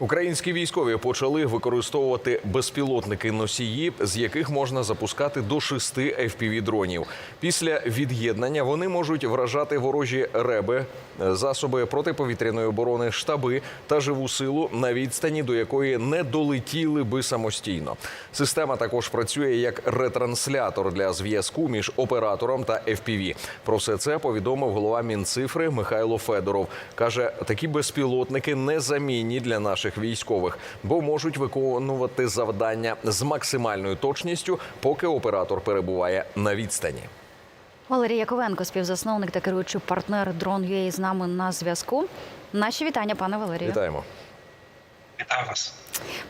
Українські військові почали використовувати безпілотники носії, з яких можна запускати до шести fpv дронів. Після від'єднання вони можуть вражати ворожі реби, засоби протиповітряної оборони, штаби та живу силу на відстані, до якої не долетіли би самостійно. Система також працює як ретранслятор для зв'язку між оператором та FPV. Про все це повідомив голова Мінцифри Михайло Федоров. каже, такі безпілотники незамінні для наших військових, бо можуть виконувати завдання з максимальною точністю, поки оператор перебуває на відстані. Валерій Яковенко, співзасновник та керуючий партнер Drone.ua з нами на зв'язку. Наші вітання, пане Валерію. Вітаємо. Вітаю вас.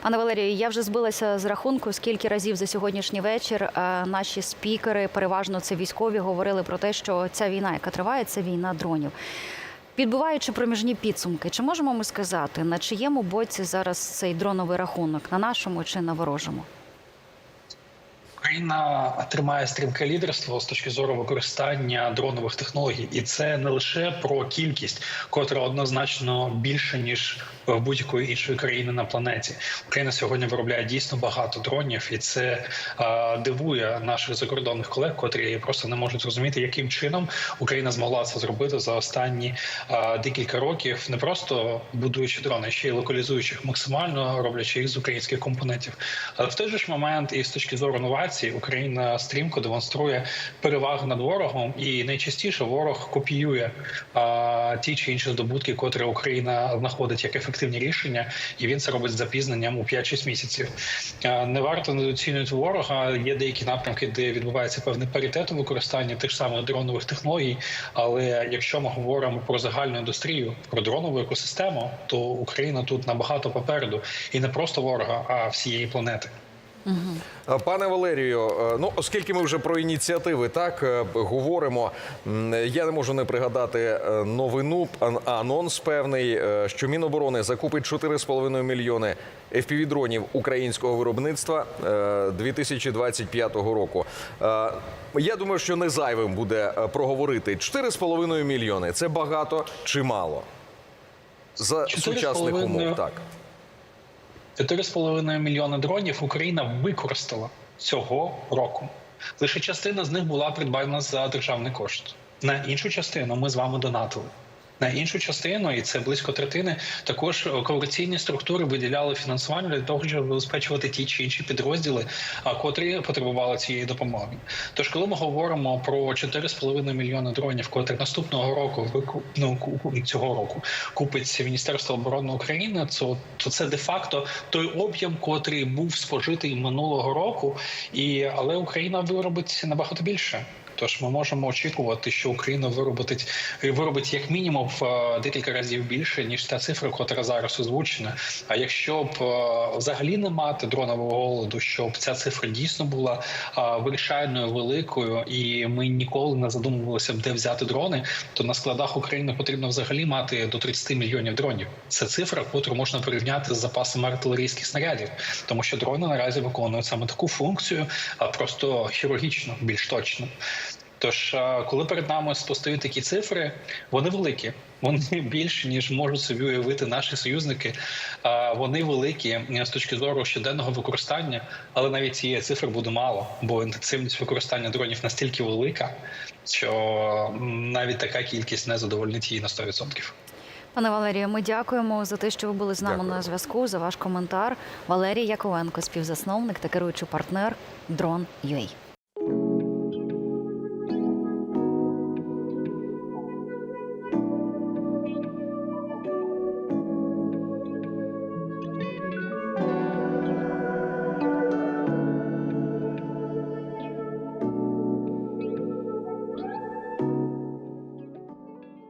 Пане Валерію, я вже збилася з рахунку, скільки разів за сьогоднішній вечір е, наші спікери, переважно це військові, говорили про те, що ця війна, яка триває, це війна дронів. Підбиваючи проміжні підсумки, чи можемо ми сказати, на чиєму боці зараз цей дроновий рахунок на нашому чи на ворожому? Україна тримає стрімке лідерство з точки зору використання дронових технологій, і це не лише про кількість, котра однозначно більше ніж в будь-якої іншої країни на планеті. Україна сьогодні виробляє дійсно багато дронів, і це е, дивує наших закордонних колег, котрі просто не можуть зрозуміти, яким чином Україна змогла це зробити за останні е, декілька років, не просто будуючи дрони, ще й локалізуючи їх максимально, роблячи їх з українських компонентів. Але в той же ж момент, і з точки зору новацій, Україна стрімко демонструє перевагу над ворогом, і найчастіше ворог копіює а, ті чи інші здобутки, котрі Україна знаходить як ефективні рішення, і він це робить з запізненням у 5-6 місяців. А, не варто недооцінювати ворога. Є деякі напрямки, де відбувається певний паритет у використанні тих самих дронових технологій. Але якщо ми говоримо про загальну індустрію, про дронову екосистему, то Україна тут набагато попереду, і не просто ворога, а всієї планети. Пане Валерію, е, ну оскільки ми вже про ініціативи так е, говоримо, я не можу не пригадати е, новину, анонс певний, е, що Міноборони закупить 4,5 мільйони FPV-дронів українського виробництва е, 2025 року. Е, Я думаю, що не зайвим буде е, проговорити 4,5 мільйони. Це багато чи мало за 4,5 сучасних умов. Так. 4,5 мільйони дронів Україна використала цього року. Лише частина з них була придбана за державний кошт. На іншу частину ми з вами донатили. На іншу частину, і це близько третини, також коаліційні структури виділяли фінансування для того, щоб забезпечувати ті чи інші підрозділи, а котрі потребували цієї допомоги. Тож, коли ми говоримо про 4,5 мільйони дронів, котрі наступного року ну, цього року купить Міністерство оборони України, то, то це де-факто той об'єм, котрий був спожитий минулого року, і але Україна виробить набагато більше. Тож ми можемо очікувати, що Україна виробить виробить як мінімум в е, декілька разів більше ніж та цифра, котра зараз озвучена. А якщо б е, взагалі не мати дронового голоду, щоб ця цифра дійсно була е, вирішальною великою, і ми ніколи не задумувалися б, де взяти дрони, то на складах України потрібно взагалі мати до 30 мільйонів дронів. Це цифра, яку можна порівняти з запасами артилерійських снарядів, тому що дрони наразі виконують саме таку функцію, а просто хірургічно, більш точно. Тож, коли перед нами постають такі цифри, вони великі. Вони більші ніж можуть собі уявити наші союзники. Вони великі з точки зору щоденного використання, але навіть цієї цифри буде мало, бо інтенсивність використання дронів настільки велика, що навіть така кількість не задовольнить її на 100%. Пане Валерію, ми дякуємо за те, що ви були з нами Дякую. на зв'язку. За ваш коментар. Валерій Яковенко, співзасновник та керуючий партнер Drone.ua.